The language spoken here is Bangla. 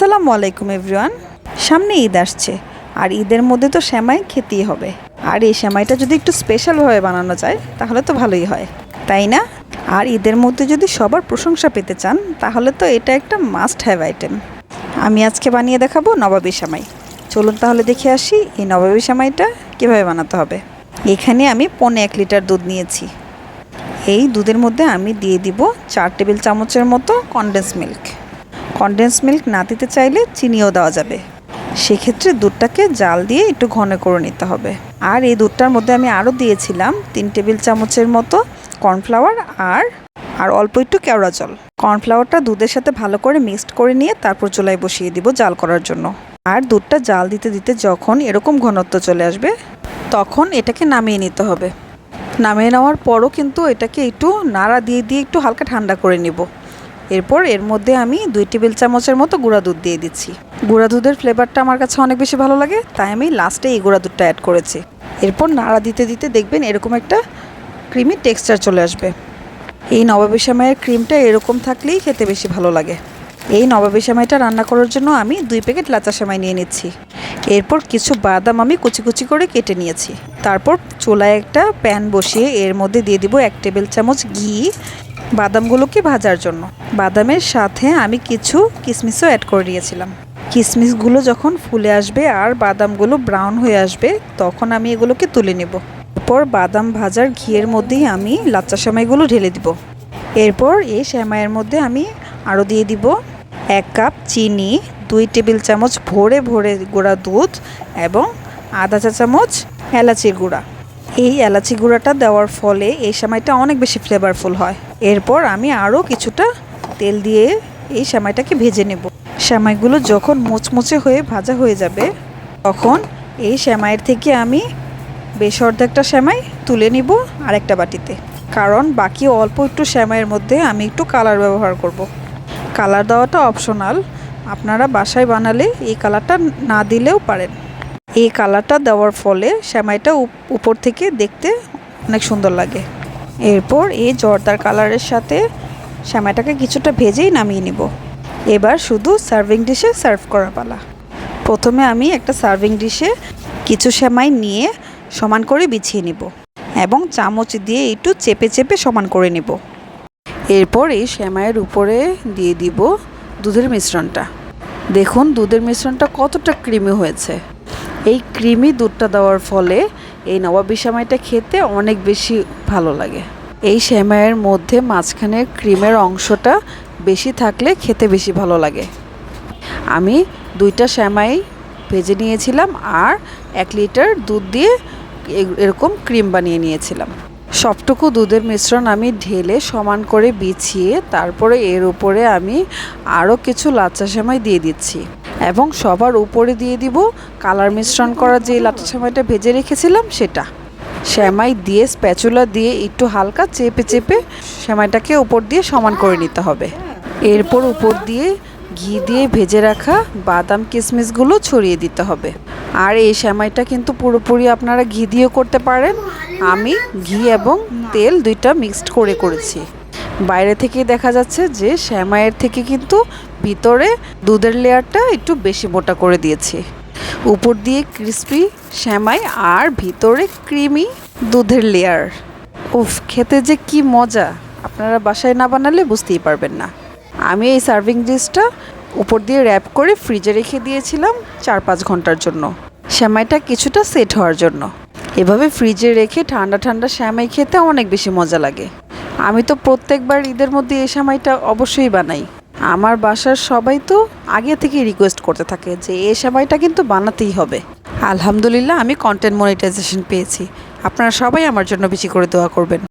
আসসালামু আলাইকুম, এভরিওয়ান। সামনে ঈদ আসছে, আর ঈদের মধ্যে তো সেমাই খেতেই হবে। আর এই সেমাইটা যদি একটু স্পেশালভাবে বানানো যায়, তাহলে তো ভালোই হয়। তাই না? আর ঈদের মধ্যে যদি সবার প্রশংসা পেতে চান, তাহলে তো এটা একটা মাস্ট হ্যাভ আইটেম আমি আজকে বানিয়ে দেখাবো নবাবী সেমাই। চলুন তাহলে দেখে আসি এই নবাবী সেমাইটা কীভাবে বানাতে হবে। এখানে আমি পনে এক লিটার দুধ নিয়েছি। এই দুধের মধ্যে আমি দিয়ে দিব চার টেবিল চামচের মতো কনডেন্স মিল্ক কনডেন্স মিল্ক না দিতে চাইলে চিনিও দেওয়া যাবে। সেক্ষেত্রে দুধটাকে জাল দিয়ে একটু ঘন করে নিতে হবে। আর এই দুধটার মধ্যে আমি আরও দিয়েছিলাম তিন টেবিল চামচের মতো কর্নফ্লাওয়ার আর আর অল্প একটু কেওড়া জল। কর্নফ্লাওয়ারটা দুধের সাথে ভালো করে মিক্সড করে নিয়ে তারপর চুলায় বসিয়ে দিব জাল করার জন্য। আর দুধটা জাল দিতে দিতে যখন এরকম ঘনত্ব চলে আসবে, তখন এটাকে নামিয়ে নিতে হবে। নামিয়ে নেওয়ার পরও কিন্তু এটাকে একটু নাড়া দিয়ে দিয়ে একটু হালকা ঠান্ডা করে নিব। এরপর এর মধ্যে আমি দুই টেবিল চামচের মতো গুঁড়া দুধ দিয়ে দিচ্ছি। গুঁড়া দুধের ফ্লেভারটা আমার কাছে অনেক বেশি ভালো লাগে, তাই আমি লাস্টে এই গুঁড়া দুধটা অ্যাড করেছি। এরপর নাড়া দিতে দিতে দেখবেন এরকম একটা ক্রিমি টেক্সচার চলে আসবে। এই নবাবী ক্রিমটা এরকম থাকলেই খেতে বেশি ভালো লাগে। এই নবাবী সেমাইটা রান্না করার জন্য আমি দুই প্যাকেট লাচা সেমাই নিয়ে নিচ্ছি। এরপর কিছু বাদাম আমি কুচি কুচি করে কেটে নিয়েছি। তারপর চুলায় একটা প্যান বসিয়ে এর মধ্যে দিয়ে দিব এক টেবিল চামচ ঘি বাদামগুলোকে ভাজার জন্য? বাদামের সাথে আমি কিছু কিশমিশও অ্যাড করে দিয়েছিলাম কিশমিশগুলো যখন ফুলে আসবে আর বাদামগুলো ব্রাউন হয়ে আসবে, তখন আমি এগুলোকে তুলে নেব। এরপর বাদাম ভাজার ঘিয়ের মধ্যেই আমি লাচ্চা সেমাইগুলো ঢেলে দিব। এরপর এই সেমাইয়ের মধ্যে আমি আরও দিয়ে দিব এক কাপ চিনি, দুই টেবিল চামচ ভরে ভরে গুঁড়া দুধ এবং আধা চা চামচ এলাচির গুঁড়া। এই এলাচি গুঁড়াটা দেওয়ার ফলে এই সেমাইটা অনেক বেশি ফ্লেভারফুল হয়। এরপর আমি আরও কিছুটা তেল দিয়ে এই সেমাইটাকে ভেজে নেব। সেমাইগুলো যখন মুচমুচে হয়ে ভাজা হয়ে যাবে, তখন এই সেমাইয়ের থেকে আমি বেশ অর্ধেকটা সেমাই তুলে নিব আরেকটা বাটিতে। কারণ বাকি অল্প একটু সেমাইয়ের মধ্যে আমি একটু কালার ব্যবহার করব। কালার দেওয়াটা অপশনাল আপনারা বাসায় বানালে এই কালারটা না দিলেও পারেন। এই কালারটা দেওয়ার ফলে সেমাইটা উপ- উপর থেকে দেখতে অনেক সুন্দর লাগে। এরপর এই জর্দার কালারের সাথে সেমাইটাকে কিছুটা ভেজেই নামিয়ে নিব। এবার শুধু সার্ভিং ডিশে সার্ভ করা পালা। প্রথমে আমি একটা সার্ভিং ডিশে কিছু সেমাই নিয়ে সমান করে বিছিয়ে নিব এবং চামচ দিয়ে একটু চেপে চেপে সমান করে নিব। এরপর এই সেমাইয়ের উপরে দিয়ে দিব দুধের মিশ্রণটা। দেখুন, দুধের মিশ্রণটা কতটা ক্রিমি হয়েছে। এই ক্রিমি দুধটা দেওয়ার ফলে এই নবাবী সেমাইটা খেতে অনেক বেশি ভালো লাগে। এই সেমাইয়ের মধ্যে মাঝখানে ক্রিমের অংশটা বেশি থাকলে খেতে বেশি ভালো লাগে। আমি দুইটা সেমাই ভেজে নিয়েছিলাম আর এক লিটার দুধ দিয়ে এরকম ক্রিম বানিয়ে নিয়েছিলাম। সবটুকু দুধের মিশ্রণ আমি ঢেলে সমান করে বিছিয়ে তারপরে এর উপরে আমি আরও কিছু লাচ্চা সেমাই দিয়ে দিচ্ছি। এবং সবার উপরে দিয়ে দিব কালার মিশ্রণ করা যে লাচ্চা সেমাইটা ভেজে রেখেছিলাম সেটা। সেমাই দিয়ে স্প্যাচুলা দিয়ে একটু হালকা চেপে চেপে সেমাইটাকে উপর দিয়ে সমান করে নিতে হবে। এরপর উপর দিয়ে ঘি দিয়ে ভেজে রাখা বাদাম কিশমিশগুলো ছড়িয়ে দিতে হবে। আর এই সেমাইটা কিন্তু পুরোপুরি আপনারা ঘি দিয়েও করতে পারেন। আমি ঘি এবং তেল দুইটা মিক্সড করে করেছি। বাইরে থেকে দেখা যাচ্ছে যে সেমাইয়ের থেকে কিন্তু ভিতরে দুধের লেয়ারটা একটু বেশি মোটা করে দিয়েছি। উপর দিয়ে ক্রিস্পি শ্যামাই আর ভিতরে ক্রিমি দুধের লেয়ার। উফ, খেতে যে কি মজা। আপনারা বাসায় না বানালে বুঝতেই পারবেন না। আমি এই সার্ভিং ডিশটা উপর দিয়ে র্যাপ করে ফ্রিজে রেখে দিয়েছিলাম চার পাঁচ ঘণ্টার জন্য। শ্যামাইটা কিছুটা সেট হওয়ার জন্য। এভাবে ফ্রিজে রেখে ঠান্ডা ঠান্ডা শ্যামাই খেতে অনেক বেশি মজা লাগে। আমি তো প্রত্যেকবার ঈদের মধ্যে এই সামাইটা অবশ্যই বানাই। আমার বাসার সবাই তো আগে থেকে রিকোয়েস্ট করতে থাকে যে এই সামাইটা কিন্তু বানাতেই হবে। আলহামদুলিল্লাহ, আমি কন্টেন্ট মনিটাইজেশন পেয়েছি। আপনারা সবাই আমার জন্য বেশি করে দোয়া করবেন।